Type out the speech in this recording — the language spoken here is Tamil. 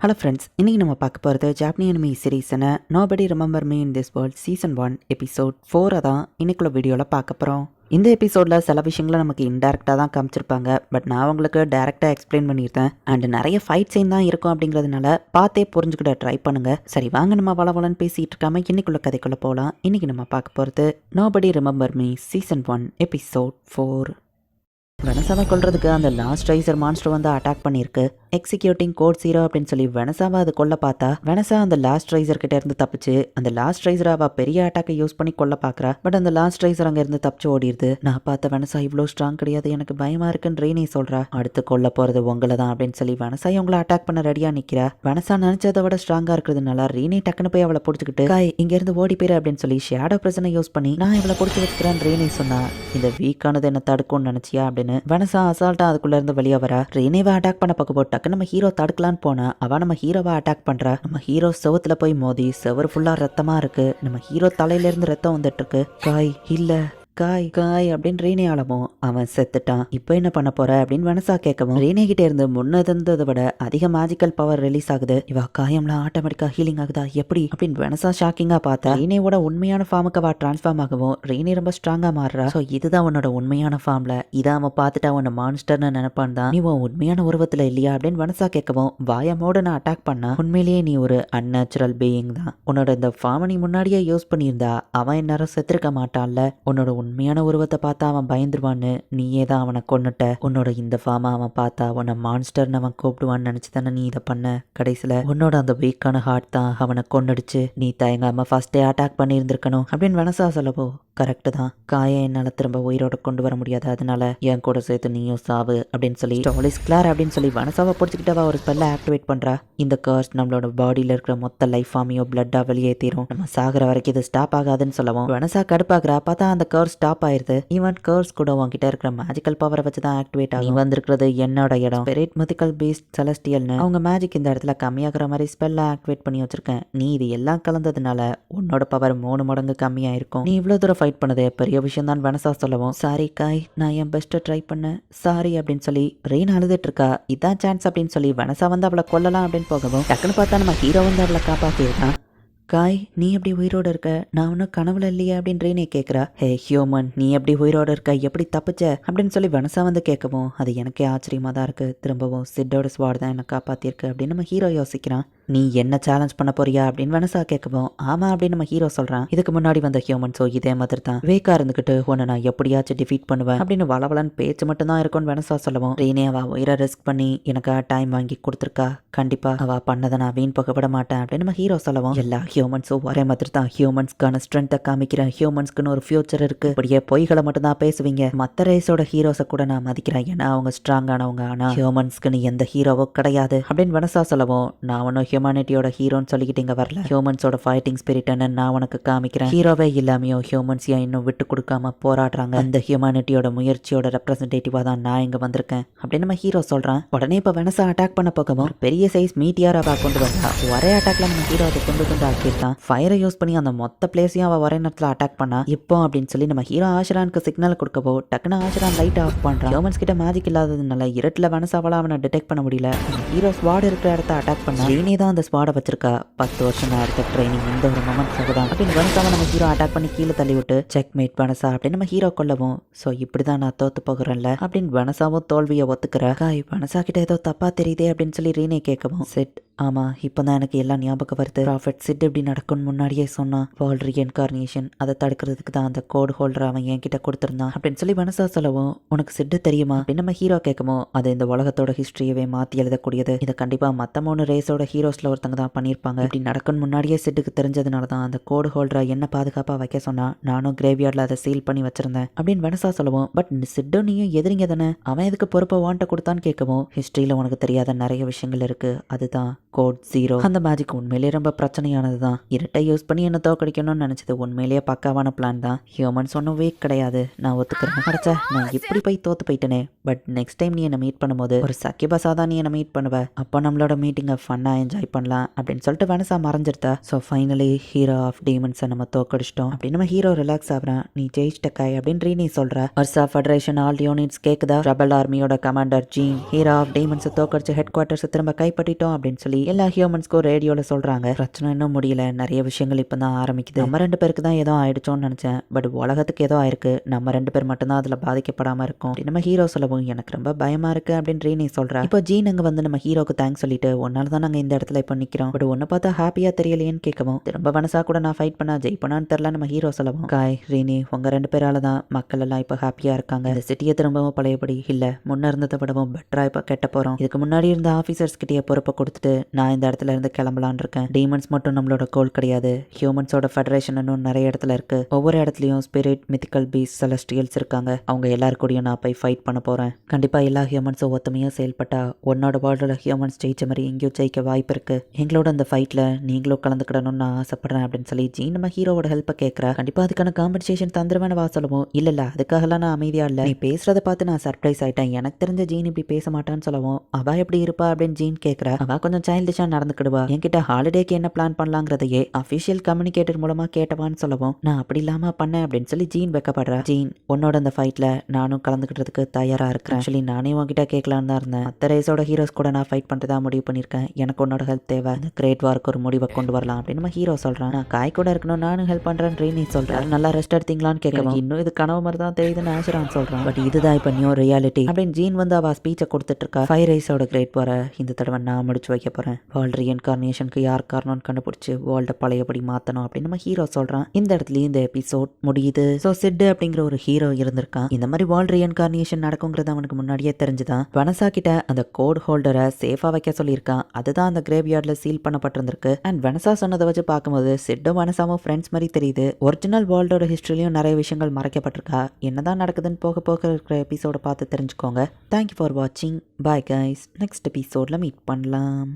ஹலோ ஃப்ரெண்ட்ஸ் இன்றைக்கி நம்ம பார்க்க போகிறது ஜாப்னி anime சீரீஸான nobody remember me in this world season one episode ஃபோரை தான் இன்னைக்குள்ள வீடியோவில் பார்க்க போகிறோம் இந்த எபிசோடில் சில விஷயங்களை நமக்கு இன்டெரக்டாக தான் காமிச்சிருப்பாங்க. பட் நான் உங்களுக்கு டேரெக்டாக எக்ஸ்பிளைன் பண்ணியிருந்தேன். அண்ட் நிறைய ஃபைட் சைன் தான் இருக்கும் அப்படிங்கிறதுனால பார்த்தே புரிஞ்சுக்கிட ட்ரை பண்ணுங்கள் சரி வாங்க நம்ம வளவலன்னு பேசிகிட்டு இருக்காம இன்னைக்குள்ள கதைக்குள்ளே போகலாம் இன்றைக்கி நம்ம பார்க்க போகிறது nobody remember me season one episode four வெனசாவை கொள்றதுக்கு அந்த லாஸ்ட் ரைசர் மான்ஸ்டர் வந்து அட்டாக் பண்ணியிருக்கு. எக்ஸிக்யூட்டிங் கோட் ஜீரோ அப்படின்னு சொல்லி வெனசாவை அது கொல்ல பார்த்தா வெனசா அந்த லாஸ்ட் ரைசர் கிட்ட இருந்து தப்பிச்சு அந்த லாஸ்ட் ரைசரை அவ பெரிய அட்டாக்கை யூஸ் பண்ணி கொல்ல பார்க்கறா. பட் அந்த லாஸ்ட் ரைசர் அங்க இருந்து தப்பிச்சு ஓடிடுது. நான் பார்த்த வெனசா இவ்வளோ ஸ்ட்ராங் கிடையாது எனக்கு பயமா இருக்குன்னு ரீனி சொல்றா. அடுத்து கொல்ல போறது உங்களை தான் அப்படின்னு சொல்லி வெனசா இவங்களை அட்டாக் பண்ண ரெடியா நிக்கிறா. வெனசா நினைச்சதை விட ஸ்ட்ராங்கா இருக்கிறதுனால ரீனி டக்குன்னு போய் அவளை பிடிச்சிக்கிட்டு காய் இங்க இருந்து ஓடி போயிரு அப்படின்னு சொல்லி ஷேடோ பிரச்சனை யூஸ் பண்ணி நான் இவளை பிடிச்சி வச்சுக்கிறேன் ரீனி சொன்னா இந்த வீக்கானது என்ன தடுக்கும்னு நினைச்சியா? அப்படின்னு வெனசா அசால்ட்டா அதுக்குள்ள இருந்து வெளியே வரா. ரீனிவை அட்டாக் பண்ண பார்க்க போட்டா டக்கு நம்ம ஹீரோ தடுக்கலான்னு போனா அவ நம்ம ஹீரோவை அட்டாக் பண்ற. நம்ம ஹீரோ செவத்துல போய் மோதி செவர் ஃபுல்லா ரத்தமா இருக்கு. நம்ம ஹீரோ தலையில இருந்து ரத்தம் வந்துட்டு இருக்கு. காய் இல்ல. காய் காய் அப்படின்னு ரீனே ஆளவும் அவன் செத்துட்டான். இப்போ என்ன பண்ண போற அப்படின்னு வனசா கேட்கவும் ரீனே கிட்டே இருந்து முன்ன இருந்ததை விட அதிக மேஜிக்கல் பவர் ரிலீஸ் ஆகுது. இவ காயம்லாம் ஆட்டோமேட்டிக்கா ஹீலிங் ஆகுதா? எப்படி? அப்படின்னு வனசா ஷாக்கிங்கா பார்த்தா ரீனேவோட உண்மையான ஃபார்முக்கு அவ டிரான்ஸ்ஃபார்ம் ஆகவும் ரீனே ரொம்ப ஸ்ட்ராங்கா மாறுறா. ஸோ இதுதான் உன்னோட உண்மையான ஃபார்ம்ல இதை அவன் பார்த்துட்டா உன்னை மான்ஸ்டர்னு நினைப்பான் தான். நீ உன் உண்மையான உருவத்துல இல்லையா அப்படின்னு வனசா கேட்கவும் வாயமோட நான் அட்டாக் பண்ணா உண்மையிலேயே நீ ஒரு அன்நேச்சுரல் பீயிங் தான். உன்னோட இந்த ஃபார்மை நீ முன்னாடியே யூஸ் பண்ணியிருந்தா அவன் இந்நேரம் செத்துருக்க மாட்டான்ல. உன்னோட உண்மையான உருவத்தை பார்த்தா அவன் பயந்துருவான்னு நீயே தான் அவனை கொன்னுட்ட. உன்னோட இந்த ஃபார்மை அவன் பார்த்தா உன்னை மான்ஸ்டர்னு அவன் கூப்பிடுவான்னு நினச்சி தானே நீ இதை பண்ண? கடைசியில் உன்னோட அந்த வீக்கான ஹார்ட் தான் அவனை கொன்னுடுச்சு. நீ தயங்காம ஃபர்ஸ்டே அட்டாக் பண்ணியிருந்திருக்கணும் அப்படின்னு வனசா சொல்லப்போ கரெக்டு தான். காயை என்னால் திரும்ப உயிரோட கொண்டு வர முடியாது. அதனால என் கூட சேர்த்து நீயும் சாவு அப்படின்னு சொல்லி ஸ்டாலிஸ் கிளார் அப்படின்னு சொல்லி வனசாவை பிடிச்சிக்கிட்டவா ஒரு ஸ்பெல்ல ஆக்டிவேட் பண்ணுறா இந்த கர்ஸ் நம்மளோட பாடியில் இருக்கிற மொத்த லைஃப் ஃபார்மையோ பிளட்டாக தீரும் நம்ம சாகிற வரைக்கும் இது ஸ்டாப் ஆகாதுன்னு சொல்லவும் வனசா கடுப்பாக்குறா. பார்த்தா அந்த கர்ஸ் ஸ்டாப் ஆயிருது. ஈவன் கர்ஸ் கூட உன்கிட்ட இருக்கிற மேஜிக்கல் பவரை வச்சு தான் ஆக்டிவேட் ஆகும் வந்திருக்கிறது என்னோட இடம். ஸ்பிரிட் மிதிக்கல் பீஸ்ட் செலஸ்டியல்னு அவங்க மேஜிக் இந்த இடத்துல கம்மியாகிற மாதிரி ஸ்பெல்ல ஆக்டிவேட் பண்ணி வச்சிருக்கேன். நீ இது எல்லாம் கலந்ததுனால உன்னோட பவர் மூணு மடங்கு கம்மியாயிருக்கும். நீ இவ்வளோ தூரம் ஃபைட் பண்ணதே பெரிய விஷயம் தான் வனசா சொல்லவும். சாரி காய் நான் என் பெஸ்ட்டை ட்ரை பண்ணேன். சாரி அப்படின்னு சொல்லி ரெயின் அழுதுட்டு இருக்கா இதான் சான்ஸ் அப்படின்னு சொல்லி வனசா வந்து அவளை கொல்லலாம் அப்படின்னு போகவும் டக்குன்னு பார்த்தா நம்ம ஹீரோ வந்து அவளை காப்பாற்றிருக்கான் காய் நீ எப்படி உயிரோடு இருக்க? நான் ஒன்றும் கனவுல இல்லையா அப்படின்னு ரீனே கேட்குறா ஹே ஹியூமன் நீ எப்படி உயிரோடு இருக்க? எப்படி தப்பிச்ச? அப்படின்னு சொல்லி வனசா வந்து கேட்கவும் அது எனக்கே ஆச்சரியமாக தான் இருக்குது திரும்பவும் சிட்டோட ஸ்வாட் தான் என்னை காப்பாற்றிருக்கு அப்படின்னு நம்ம ஹீரோ யோசிக்கிறான். நீ என்ன சேலஞ்ச் பண்ண போறியா அப்படின்னு வனசா கேட்கவும் ஆமா அப்படின்னு நம்ம ஹீரோ சொல்றான். இதுக்கு முன்னாடி வந்த ஹியூமன்ஸோ இதே மாதிரி தான். வேக்கா இருந்துக்கிட்டு உன்னை நான் எப்படியாச்சும் டிஃபீட் பண்ணுவேன் அப்படின்னு வளவலன் பேச்சு மட்டும் தான் இருக்கும்னு வனசா சொல்லவும் ரீனே அவ உயிரை ரிஸ்க் பண்ணி எனக்கு டைம் வாங்கி கொடுத்துருக்கா? கண்டிப்பா அவ பண்ணதை நான் வீண் போக விட மாட்டேன் அப்படின்னு நம்ம ஹீரோ சொல்லவும் எல்லா ஹியூமன்ஸும் ஒரே மாதிரி தான். ஹியூமன்ஸ்க்கான ஸ்ட்ரென்த்தை காமிக்கிறேன் ஹியூமன்ஸ்க்குன்னு ஒரு ஃபியூச்சர் இருக்கு. அப்படியே பொய்களை மட்டும் தான் பேசுவீங்க. மற்ற ரேஸோட ஹீரோஸை கூட நான் மதிக்கிறேன். ஏன்னா அவங்க ஸ்ட்ராங்கானவங்க ஆனா ஹியூமன்ஸ்க்குன்னு எந்த ஹீரோவோ கிடையாது அப்படின்னு வனசா சொல்லவும் நான் ஒன்னும் ஹியூமனிட்டியோட ஹீரோன்னு சொல்லிக்கிட்டு இங்க வரல. ஹியூமன்ஸோட ஃபைட்டிங் ஸ்பிரிட்னு நான் உனக்கு காமிக்கிறேன். ஹீரோவே இல்லாமையோ ஹியூமன்ஸ் ஏன் இன்னும் விட்டு கொடுக்காம போராடுறாங்க? அந்த ஹியூமனிட்டியோட முயற்சியோட ரெப்ரஸன்டேட்டிவா தான் நான் இங்க வந்திருக்கேன். அப்படின்னு நம்ம ஹீரோ சொல்றான். உடனே இப்ப வெனசா அட்டாக் பண்ண போகவும் பெரிய சைஸ் மீட்டியார் அவ கொண்டு வந்தா. ஒரே அட்டாக்ல நம்ம ஹீரோ அதை கொண்டு கொண்டு ஆக்கியிருக்கான் ஃபயரை யூஸ் பண்ணி அந்த மொத்த பிளேஸையும் அவ ஒரே நேரத்தில் அட்டாக் பண்ணா. இப்போ அப்படின்னு சொல்லி நம்ம ஹீரோ ஆஷரானுக்கு சிக்னல் கொடுக்கவோ டக்குன்னு ஆஷரான் லைட் ஆஃப் பண்றான். ஹியூமன்ஸ் கிட்ட மேஜிக் இல்லாததுனால இருட்டில் வெனசாவால அவனை டிடெக்ட் பண்ண முடியல. ஹீரோ ஸ்வாட் இருக்கிற இடத்த அட்டாக் பண்ணா. ரீனி தான் அந்த ஸ்பாடை வச்சிருக்கா. பத்து வருஷம் நான் எடுத்த ட்ரைனிங் இந்த ஒரு மொமெண்ட் தான் அப்படின்னு வனசாவை நம்ம ஹீரோ அட்டாக் பண்ணி கீழே தள்ளி விட்டு செக் மேட் பனசா அப்படின்னு நம்ம ஹீரோ கொல்லவும். ஸோ இப்படி தான் நான் தோத்து போகிறேன்ல அப்படின்னு பனசாவும் தோல்வியை ஒத்துக்கிற காய் பனசா கிட்ட ஏதோ தப்பா தெரியுதே அப்படின்னு சொல்லி ரீனே கேட்கவும். செட் ஆமா இப்போ தான் எனக்கு எல்லாம் ஞாபகம் வருது. ப்ராஃபிட் சிட் இப்படி நடக்கும்னு முன்னாடியே சொன்னான். வேர்ல்ட் ரீஎன்கார்னேஷன் அதை தடுக்கிறதுக்கு தான் அந்த கோட் ஹோல்டர் அவன் என்கிட்ட கொடுத்துருந்தான். அப்படின்னு சொல்லி மனசா சொல்லவும் உனக்கு சிட்டு தெரியுமா? அப்படின்னு நம்ம ஹீரோ கேட்குமோ? அது இந்த உலகத்தோட ஹிஸ்டரியவே மாற்றி எழுதக்கூடியது. இதை கண்டிப்பாக மற்ற மூணு ரேஸோட ஹீரோஸில் ஒருத்தங்க தான் பண்ணியிருப்பாங்க. இப்படி நடக்கும்னு முன்னாடியே சிட்டுக்கு தெரிஞ்சதுனால தான் அந்த கோடு ஹோல்டரை என்ன பாதுகாப்பாக வைக்க சொன்னா நானும் கிரேவியார்டில் அதை சீல் பண்ணி வச்சிருந்தேன். அப்படின்னு மனசா சொல்லவும் பட் சிட்டு நீயும் எதிரிங்க தானே? அவன் எதுக்கு பொறுப்பை வாண்ட கொடுத்தான்னு கேட்கவும் ஹிஸ்ட்ரியில் உனக்கு தெரியாத நிறைய விஷயங்கள் இருக்கு. அதுதான் கோட் ஜீரோ அந்த மேஜிக் உண்மையிலேயே ரொம்ப பிரச்சனையானது தான் இரட்டை யூஸ் பண்ணி என்ன தோக்கடிக்கணும்னு நினச்சது. உண்மையிலேயே பக்காவான பிளான் தான். ஹியூமன்ஸ் ஒன்றும் வீக் கிடையாது. நான் ஒத்துக்கிறேன். அடைச்சா நான் இப்படி போய் தோத்து போயிட்டேனே. பட் நெக்ஸ்ட் டைம் நீ என்னை மீட் பண்ணும்போது ஒரு சக்கியபசா தான் நீ என்னை மீட் பண்ணுவ. அப்போ நம்மளோட மீட்டிங்கை ஃபன்னாக என்ஜாய் பண்ணலாம் அப்படின்னு சொல்லிட்டு வனசா மறைஞ்சிருத்தா. ஸோ ஃபைனலி ஹீரோ ஆஃப் டீமன்ஸை நம்ம தோக்கடிச்சிட்டோம் அப்படின்னு நம்ம ஹீரோ ரிலாக்ஸ் ஆகுறான் நீ ஜெயிச்சிட்ட காய் அப்படின்னு ரீனி சொல்ற. வர்சா ஃபெடரேஷன் ஆல் யூனிட்ஸ் கேக்குதா? ரபல் ஆர்மியோட கமாண்டர் ஜீன் ஹீரோ ஆஃப் டீமன்ஸை தோக்கடிச்சு ஹெட் குவார்ட்டர்ஸை திரும்ப கைப்பற்றிட்டோம் அப்படின்னு சொல்லி சொல்லி எல்லா ஹியூமன்ஸ்க்கும் ரேடியோவில் சொல்கிறாங்க பிரச்சனை இன்னும் முடியல. நிறைய விஷயங்கள் இப்போ தான் ஆரம்பிக்குது. நம்ம ரெண்டு பேருக்கு தான் ஏதோ ஆயிடுச்சோன்னு நினைச்சேன். பட் உலகத்துக்கு ஏதோ ஆயிருக்கு. நம்ம ரெண்டு பேர் மட்டும்தான் அதில் பாதிக்கப்படாமல் இருக்கும். நம்ம ஹீரோ சொல்லவும் எனக்கு ரொம்ப பயமாக இருக்குது அப்படின்னு ரீனி சொல்கிறேன் இப்போ ஜீன் அங்கே வந்து நம்ம ஹீரோக்கு தேங்க்ஸ் சொல்லிட்டு ஒன்னால் தான் நாங்கள் இந்த இடத்துல இப்போ நிற்கிறோம் பட் ஒன்று பார்த்தா ஹாப்பியாக தெரியலையேன்னு கேட்கவும் திரும்ப மனசா கூட நான் ஃபைட் பண்ணா ஜெயிப்பனான்னு தெரியல நம்ம ஹீரோ சொல்லவும். காய் ரீனி உங்கள் ரெண்டு பேரால தான் மக்கள் எல்லாம் இப்போ ஹாப்பியாக இருக்காங்க. இந்த சிட்டியை திரும்பவும் பழையபடி இல்லை. முன்னே இருந்ததை விடவும் பெட்டராக இப்போ கெட்ட போகிறோம் இதுக்கு முன்னாடி இருந்த ஆஃபீஸர்ஸ் கிட்டே பொறுப்பை கொடுத்துட்டு நான் இந்த இடத்துல இருந்து கிளம்பலான் இருக்கேன். டீமன்ஸ் மட்டும் நம்மளோட கோல் கிடையாது. ஹியூமன்ஸோட ஃபெடரேஷன் இன்னும் நிறைய இடத்துல இருக்கு. ஒவ்வொரு இடத்துலயும் ஸ்பிரிட் மித்திக்கல் பீஸ் செலஸ்டியல்ஸ் இருக்காங்க. அவங்க எல்லாரு கூடயும் நான் போய் ஃபைட் பண்ண போறேன். கண்டிப்பா எல்லா ஹியூமன்ஸும் ஒத்துமையா செயல்பட்டா உன்னோட வேர்ல்டில் ஹியூமன்ஸ் ஜெயிச்ச மாதிரி எங்கேயும் ஜெயிக்க வாய்ப்பு இருக்கு. எங்களோட அந்த ஃபைட்ல நீங்களும் கலந்துக்கிடணும்னு நான் ஆசைப்படுறேன் அப்படின்னு சொல்லி ஜீன் நம்ம ஹீரோவோட ஹெல்ப்பை கேட்கறா கண்டிப்பா அதுக்கான காம்பன்சேஷன் தந்துருவேன் வா சொல்லவும். இல்ல இல்ல அதுக்காகலாம் நான் அமைதியா இல்ல. நீ பேசுறதை பார்த்து நான் சர்ப்ரைஸ் ஆயிட்டேன். எனக்கு தெரிஞ்ச ஜீன் இப்படி பேச மாட்டான்னு சொல்லவும். அவ எப்படி இருப்பா அப்படின்னு ஜீன் கேட்கறா அவ கொஞ்சம் சைல்டிஷா நடந்துக்கிடுவா? என்கிட்ட ஹாலிடேக்கு என்ன பிளான் பண்ணலாங்கிறதையே அஃபிஷியல் கம்யூனிகேட்டர் மூலமா கேட்டவான்னு சொல்லவும் நான் அப்படி இல்லாம பண்ணேன் அப்படின்னு சொல்லி ஜீன் வெக்கப்படுறா. ஜீன் உன்னோட அந்த ஃபைட்ல நானும் கலந்துக்கிட்டதுக்கு தயாரா இருக்கிறேன் ஆக்சுவலி நானே உன்கிட்ட கேட்கலான்னு தான் இருந்தேன். மற்ற ரேஸோட ஹீரோஸ் கூட நான் ஃபைட் பண்றதா முடிவு பண்ணியிருக்கேன். எனக்கு உன்னோட ஹெல்ப் தேவை. இந்த கிரேட் வார்க்கு ஒரு முடிவை கொண்டு வரலாம் அப்படின்னு நம்ம ஹீரோ சொல்றான். நான் காய் கூட இருக்கணும் நானும் ஹெல்ப் பண்றேன்னு நீ சொல்றேன் நல்லா ரெஸ்ட் எடுத்தீங்களான்னு கேட்கவும் இன்னும் இது கனவு மாதிரி தான் தெரியுதுன்னு ஆஷரான் சொல்றான். பட் இதுதான் இப்போ நியூ ரியாலிட்டி அப்படின்னு ஜீன் வந்து அவ ஸ்பீச்சை கொடுத்துட்டு இருக்கா. ஃபைவ் ரைஸோட கிரேட் வார இந்த தடவை நான் முடிச்சு வைக்க போறேன். வேர்ல்டு ரீஎன்கார்னேஷனுக்கு யார் காரணம்னு கண்டுபிடிச்சி வேர்ல்டை பழையபடி மாற்றணும் அப்படின்னு நம்ம ஹீரோ சொல்கிறான் இந்த இடத்துலையும் இந்த எபிசோட் முடியுது. ஸோ செட்டு அப்படிங்கிற ஒரு ஹீரோ இருந்திருக்கான். இந்த மாதிரி வேர்ல்டு ரீஎன்கார்னேஷன் நடக்குங்கிறது அவனுக்கு முன்னாடியே தெரிஞ்சுதான். வனசா கிட்ட அந்த கோட் ஹோல்டரை சேஃபாக வைக்க சொல்லியிருக்கான். அதுதான் அந்த கிரேவ்யார்ட்ல சீல் பண்ணப்பட்டிருந்திருக்கு. அண்ட் வனசா சொன்னதை வச்சு பார்க்கும்போது சிட்டும் வனசாவும் ஃப்ரெண்ட்ஸ் மாதிரி தெரியுது. ஒரிஜினல் வேர்ல்டோட ஹிஸ்ட்ரிலையும் நிறைய விஷயங்கள் மறைக்கப்பட்டிருக்கா? என்னதான் நடக்குதுன்னு போக போக இருக்கிற எபிசோட பார்த்து தெரிஞ்சுக்கோங்க. தேங்க்யூ ஃபார் வாட்சிங் பாய் கைஸ் நெக்ஸ்ட் எபிசோடில் மீட் பண்ணலாம்.